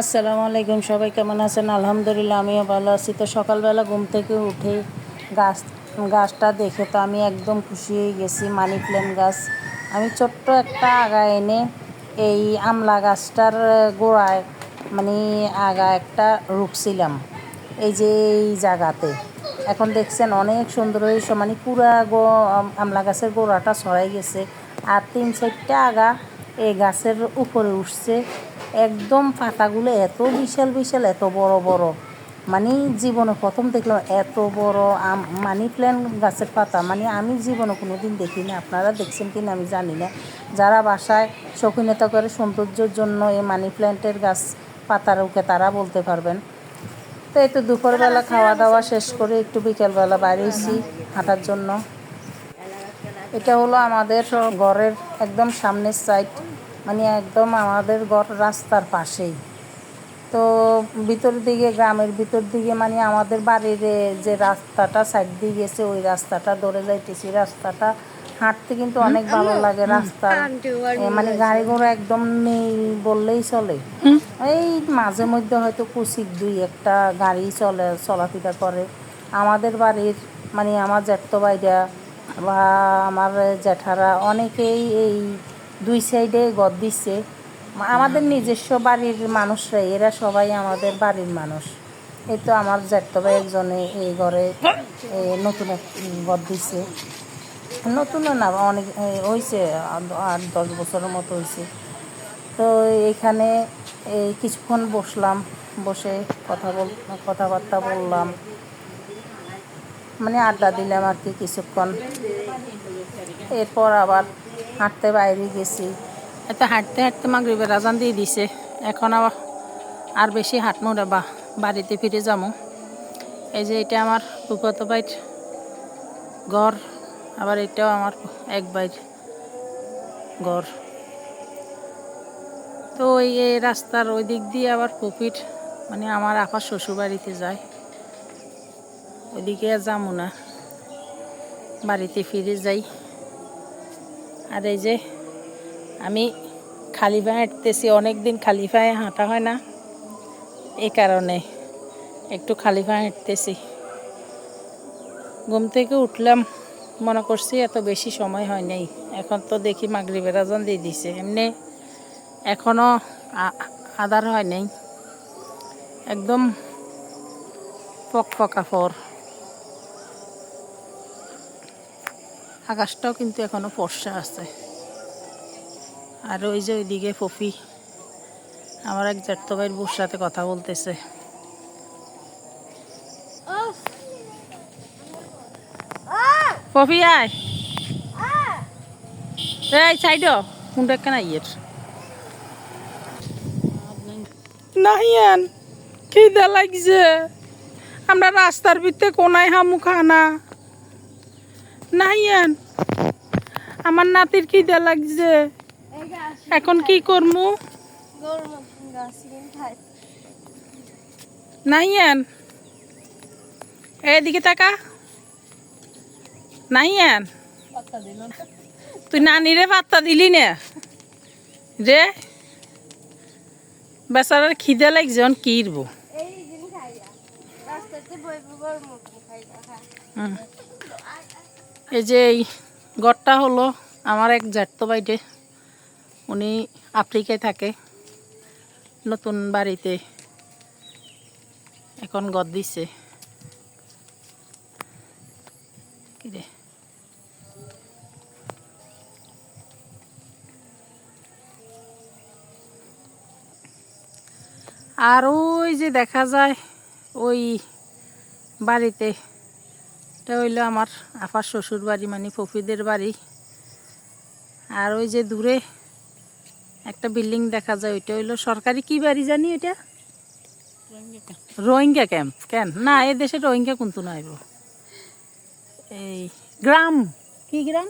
আসসালামু আলাইকুম, সবাই কেমন আছেন? আলহামদুলিল্লাহ, আমিও ভালো আছি। তো সকালবেলা ঘুম থেকে উঠে গাছ, গাছটা দেখে তো আমি একদম খুশি হয়ে গেছি, মানি প্ল্যান্ট গাছ। আমি ছোট্ট একটা আগা এনে এই আমলা গাছটার গোড়ায় মানে আগা একটা রুখছিলাম এই যে এই জায়গাতে। এখন দেখছেন অনেক সুন্দর হয়েছে মানে পুরা গো আমলা গাছের গোড়াটা ছড়াই গেছে। আর তিন চারটা আগা এই গাছের উপরে উঠছে। একদম পাতাগুলো এত বিশাল বিশাল, এত বড় বড়। মানে জীবনে প্রথম দেখলাম এত বড় আম- মানি প্ল্যান্ট গাছের পাতা। মানে আমি জীবনে কোনো দিন দেখিনি। আপনারা দেখছেন কিনা আমি জানি না। যারা বাসায় শৌখিনতা করে সৌন্দর্যের জন্য এই মানি প্ল্যান্টের গাছ পাতার রুখে তারা বলতে পারবেন। তো এই তো দুপুরবেলা খাওয়া দাওয়া শেষ করে একটু বিকেলবেলা এসেছি হাঁটার জন্য। এটা হলো আমাদের ঘরের একদম সামনের সাইড মানে একদম আমাদের ঘর রাস্তার পাশেই। তো ভিতর দিকে গ্রামের ভিতর দিকে মানে আমাদের বাড়ির যে রাস্তাটা সাইড দিয়ে গেছে ওই রাস্তাটা ধরে যাইতেছি। রাস্তাটা হাঁটতে কিন্তু অনেক ভালো লাগে রাস্তা। মানে গাড়ি ঘোড়া একদম নেই বললেই চলে। এই মাঝে মধ্যে হয়তো কুচিক দুই একটা গাড়ি চলে চলাফেরা করে। আমাদের বাড়ির মানে আমার জ্যাঠতো বাইরা বা আমার জ্যাঠারা অনেকেই এই দুই সাইডে গদ দিচ্ছে আমাদের নিজস্ব বাড়ির মানুষরা, এরা সবাই আমাদের বাড়ির মানুষ। এই তো আমার জ্যাঠতো একজনে এই ঘরে নতুন গদ দিচ্ছে নতুনও না, অনেক হয়েছে আট দশ বছরের মতো হয়েছে তো এখানে এই কিছুক্ষণ বসলাম, বসে কথা বল, কথাবার্তা বললাম। মানে আড্ডা দিলাম আর কি কিছুক্ষণ। এরপর আবার হাঁটতে বাইরে গেছি। এত হাঁটতে হাঁটতে মাগরিবের আজান দিয়ে দিছে। এখন আর বেশি হাঁটমু রে বা বাড়িতে ফিরে যাব এই যে এটা আমার ফুফাত বাইর ঘর, আবার এটাও আমার এক বাইর ঘর। তো ওই এই রাস্তার ওই দিক দিয়ে আবার পুপির মানে আমার আপার শ্বশুর বাড়িতে যায়। ওইদিকে যাব না। বাড়িতে ফিরে যাই। আর এই যে আমি খালি পায়ে হাঁটতেছি অনেক দিন খালি পায়ে হাঁটা হয় না। এই কারণে একটু খালি পায়ে হাঁটতেছি। ঘুম থেকে উঠলাম, মনে করছি এত বেশি সময় হয় নাই। এখন তো দেখি মাগরিবের আজান দিয়ে দিছে। এমনি এখনও আদার হয় নাই। একদম পক পকা ফর। আকাশটাও কিন্তু এখনও ফর্সা আছে। আর ওই যে ওইদিকে পপি আমার এক জ্যাঠতো ভাইয়ের বউর সাথে কথা বলতেছে। পপি আয়। এই সাইড কোনটা কেন ইয়ের নাহিয়ান, খিদে লাগছে। আমরা রাস্তার ভিতরে কোনায় হামু খানা। নাহিয়ান আমার নাতির খিদে লাগছে। এখন কি করমু? নাহিয়ান এদিকে তাকা। নাহিয়ান তুই নানিরে পাত্তা দিলি না। রে বেচারার খিদে লাগছে অন কিরব? হুম। এই যে এই ঘরটা হলো আমার এক জ্যাঠতো বাইটে উনি আফ্রিকায় থাকে, নতুন বাড়িতে এখন গদ দিছে। কি রে আর ওই যে দেখা যায় ওই বাড়িতে এটা হইল আমার আপার শ্বশুর বাড়ি মানে ফফিদের বাড়ি। আর ওই যে দূরে একটা বিল্ডিং দেখা যায়, ওইটা হইল সরকারি কি বাড়ি জানি এটা রোহিঙ্গা ক্যাম্প। কেন? না, এ দেশে রোহিঙ্গা কিন্তু নাইব এই গ্রাম। কি গ্রাম?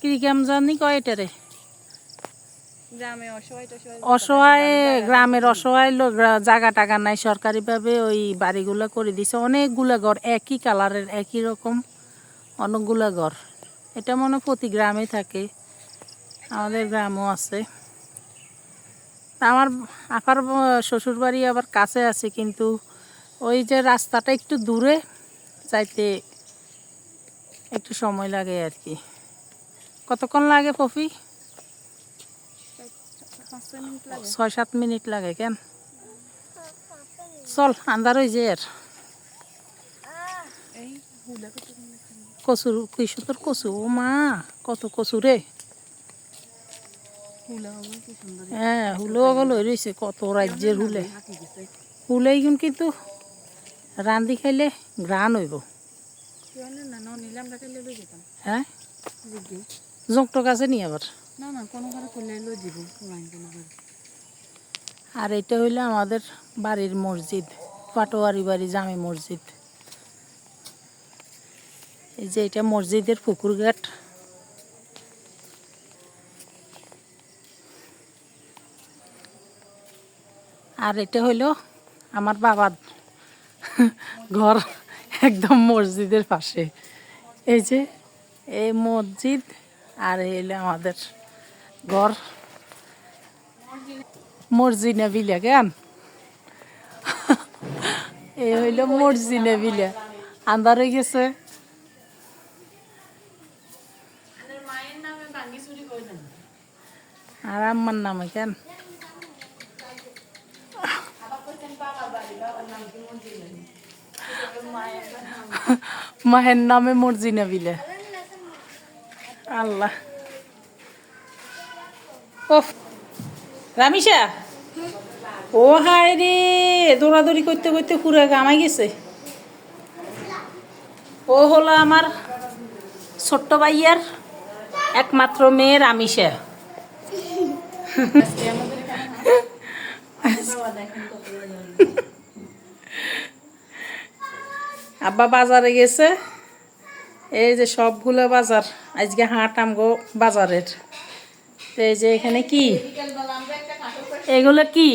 কি গ্রাম জানি কয় এটারে? অসহায় গ্রামের অসহায় লোক জায়গা টাগা নাই সরকারিভাবে ওই বাড়িগুলো করে দিছে। অনেকগুলা ঘর একই কালারের একই রকম অনেকগুলা ঘর। এটা মনে হয় প্রতি গ্রামে থাকে। আমাদের গ্রামও আছে। আমার আপার শ্বশুর বাড়ি আবার কাছে আছে কিন্তু ওই যে রাস্তাটা একটু দূরে যাইতে একটু সময় লাগে আর কি। কতক্ষণ লাগে পফি ছয় সাত মিনিট লাগে কেন চল আন্দার হয়ে যায় আর কচুর কি সুন্দর কচু ও মা কত কচু রে হ্যাঁ হুলো গেল রয়েছে কত রাজ্যের হুলে। হুলেই গুণ কিন্তু রান্ধি খাইলে ঘ্রাণ হইব হ্যাঁ জংটক আছে নি আবার আর এটা হইল আমাদের বাড়ির মসজিদ, পাটোয়ারি বাড়ি, জামে মসজিদ। এই যে এটা মসজিদের পুকুর ঘাট। আর এটা হইল আমার বাবার ঘর একদম মসজিদের পাশে। এই যে, এই মসজিদ আর হইল আমাদের ঘর। মর্জিনা বিলে কেন এই হইল মর্জিনা বিলে আন্দার হয়ে গেছে। আর আম্মার নামে কেন? মায়ের নামে মর্জিনা বিলে আল্লাহ। ওফ। রামিসা ও হায় রে, দৌড়াদৌড়ি করতে করতে পুরো গামাই গেছে। ও হলো আমার ছোট্ট ভাইয়ার একমাত্র মেয়ে রামিসা আব্বা বাজারে গেছে। এই যে সবগুলো বাজার, আজকে হাট আমগো বাজারের। তো এই যে এখানে কি? এগুলো কি?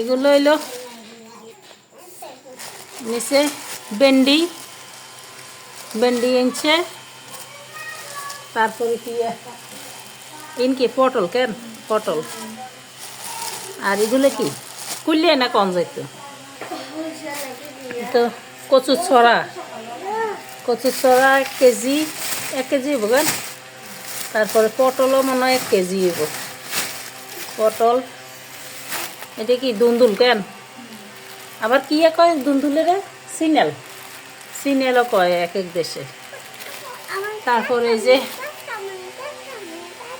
এগুলো হইল নিচে ভেন্ডি ভেন্ডি এনেছে। তারপরে কি? ইনকি পটল কেন? পটল। আর এগুলো কি? কুলিয়ে না কম যাইতো? তো কচুর ছড়া। কচুর ছড়া কেজি, এক কেজি কেন? তারপরে পটলও মনে হয় এক কেজি হইব। পটল, এটা কি দুন্দুল কেন? আবার কি কয় দুন্দুলের সিনেল। সিনেলও কয় এক এক দেশে। তারপরে যে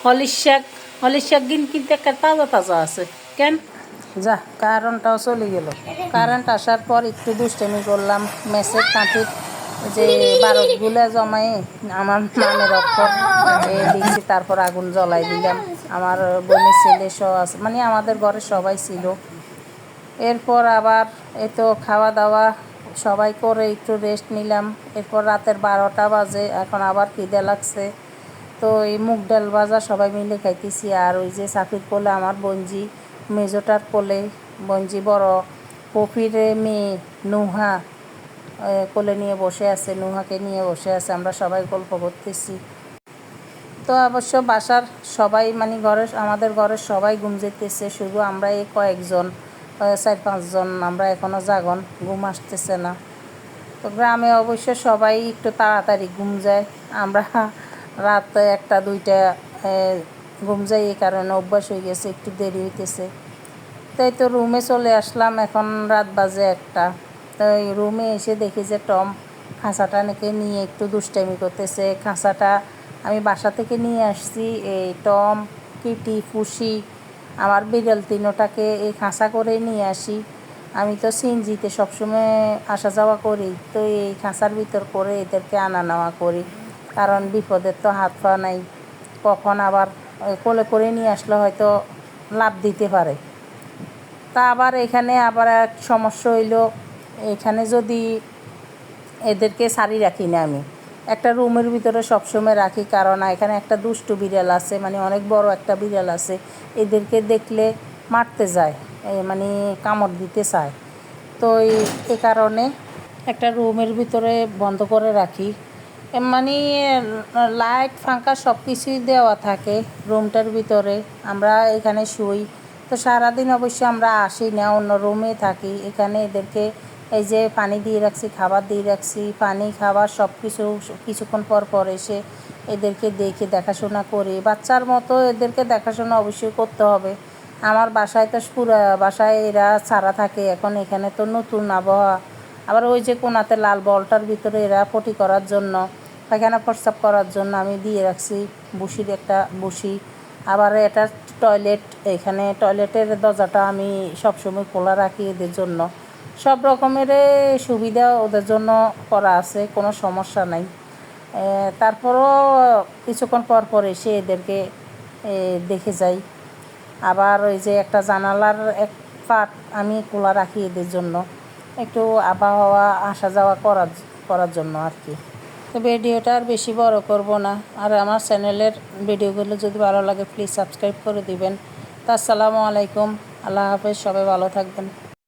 হলির শাক। হলির শাক দিন কিন্তু একটা তাজা তাজা আছে। কেন? যা কারেন্টটাও চলে গেল। কারেন্ট আসার পর একটু দুষ্টমি করলাম। মেসেজ কাঁটির যে বারতগুলো জমাই আমার নামের অক্ষর। এ লিখছি তারপর আগুন জ্বলাই দিলাম। আমার বোনের ছেলে সব আছে মানে আমাদের ঘরে সবাই ছিল। এরপর আবার এই তো খাওয়া দাওয়া সবাই করে একটু রেস্ট নিলাম। এরপর রাতের বারোটা বাজে, এখন আবার খিদে লাগছে। তো এই মুগ ডাল ভাজা সবাই মিলে খাইতেছি। আর ওই যে সাফির কোলে আমার বঞ্জি মেজোটার কোলে বঞ্জি বড় পফিরে মেয়ে, নুহা কোলে নিয়ে বসে আছে, নুহাকে নিয়ে বসে আছে। আমরা সবাই গল্প করতেছি। তো অবশ্য বাসার সবাই মানে ঘরের, আমাদের ঘরের সবাই ঘুম যেতেছে, শুধু আমরা এই কয়েকজন চার পাঁচজন, আমরা এখনও জাগন, ঘুম আসতেছে না। তো গ্রামে অবশ্য সবাই একটু তাড়াতাড়ি ঘুম যায়। আমরা রাত একটা, দুইটা ঘুম যাই এই কারণে অভ্যাস হয়ে গেছে, একটু দেরি হইতেছে। তাই তো রুমে চলে আসলাম, এখন রাত বাজে একটা। তো রুমে এসে দেখি যে টম খাঁচাটা নাকি নিয়ে একটু দুষ্টামি করতেছে। খাঁচাটা আমি বাসা থেকে নিয়ে আসছি এই টম, কিটি, ফুসি, আমার বিড়াল তিনোটাকে এই খাঁচা করে নিয়ে আসি। আমি তো সিনজিতে সবসময় আসা যাওয়া করি, তো এই খাঁচার ভিতর করে এদেরকে আনা নেওয়া করি। কারণ বিপদের তো হাত পা নাই, কখন আবার কোলে করে নিয়ে আসলে হয়তো লাভ দিতে পারে। তা আবার এখানে আবার এক সমস্যা হইল, এখানে যদি এদেরকে সারি রাখি না আমি একটা রুমের ভিতরে সবসময় রাখি, কারণ এখানে একটা দুষ্টু বিড়াল আছে মানে অনেক বড় একটা বিড়াল আছে, এদেরকে দেখলে মারতে যায় মানে কামড় দিতে চায়। তো এই- এ কারণে একটা রুমের ভিতরে বন্ধ করে রাখি। মানে লাইট ফাঙ্কা সব কিছুই দেওয়া থাকে রুমটার ভিতরে, আমরা এখানে শুই। তো সারাদিন অবশ্য আমরা আসি না, অন্য রুমে থাকি, এখানে এদেরকে এই যে পানি দিয়ে রাখছি, খাবার দিয়ে রাখছি, পানি, খাবার সব কিছু কিছুক্ষণ পর পর এসে এদেরকে দেখে দেখাশোনা করি। বাচ্চার মতো এদেরকে দেখাশোনা অবশ্যই করতে হবে। আমার বাসায় তো পুরো বাসায় এরা ছাড়া থাকে, এখন এখানে তো নতুন আবহাওয়া। আবার ওই যে কোনাতে লাল বলটার ভিতরে এরা পটি করার জন্য, পায়খানা প্রস্রাব করার জন্য আমি দিয়ে রাখছি, বুসির একটা বুসি। আবার এটা টয়লেট এখানে টয়লেটের দরজাটা আমি সবসময় খোলা রাখি এদের জন্য। সব রকমের সুবিধা ওদের জন্য করা আছে, কোনো সমস্যা নাই। তারপরও কিছুক্ষণ পর পর এসে এদেরকে দেখে যাই। আবার ওই যে একটা জানালার এক পাট আমি খোলা রাখি এদের জন্য। একটু আবহাওয়া আসা যাওয়া করার করার জন্য আর কি। তো ভিডিওটা আর বেশি বড় করব না। আর আমার চ্যানেলের ভিডিওগুলো যদি ভালো লাগে প্লিজ সাবস্ক্রাইব করে দিবেন। তো আসসালামু আলাইকুম। আল্লাহ হাফেজ, সবাই ভালো থাকবেন।